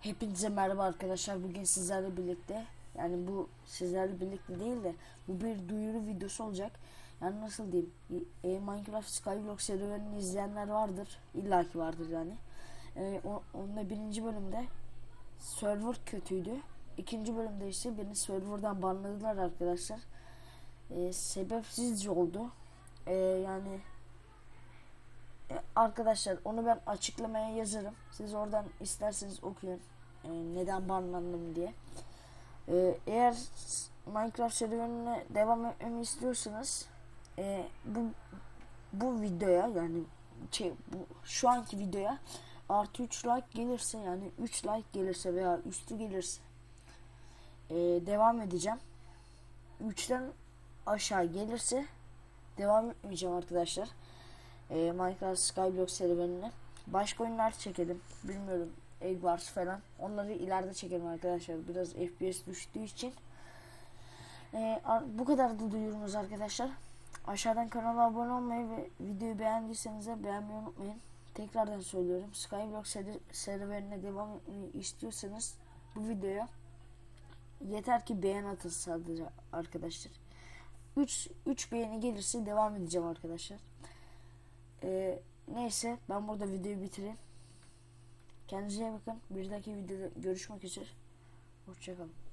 Hepinize merhaba arkadaşlar. Bugün sizlerle birlikte yani bu sizlerle birlikte değil de bu bir duyuru videosu olacak. Yani nasıl diyeyim? E, Minecraft Skyblock serüvenini izleyenler vardır. İlla ki vardır yani. E, o, onunla birinci bölümde server kötüydü. İkinci bölümde ise beni serverdan banladılar arkadaşlar. E, sebepsizce oldu. E, yani e, arkadaşlar onu ben açıklamaya yazarım. Siz oradan isterseniz okuyun. E, neden banlandım diye. E, eğer Minecraft serüvenine devam etmemi istiyorsanız e, bu bu videoya yani şey, bu, şu anki videoya artı 3 like gelirse yani 3 like gelirse veya üstü gelirse e, devam edeceğim. 3'ten aşağı gelirse devam etmeyeceğim arkadaşlar e, Minecraft Skyblock serüvenine. Başka oyunlar çekelim. Bilmiyorum. Egg Wars falan. Onları ileride çekelim arkadaşlar. Biraz FPS düştüğü için. E, bu kadar da duyurumuz arkadaşlar. Aşağıdan kanala abone olmayı ve videoyu beğendiyseniz de beğenmeyi unutmayın. Tekrardan söylüyorum. Skyblock serüvenine devam istiyorsanız bu videoya yeter ki beğen atın sadece arkadaşlar. 3 3 beğeni gelirse devam edeceğim arkadaşlar. Ee, neyse ben burada videoyu bitireyim. Kendinize iyi bakın. Bir dahaki videoda görüşmek üzere. Hoşçakalın.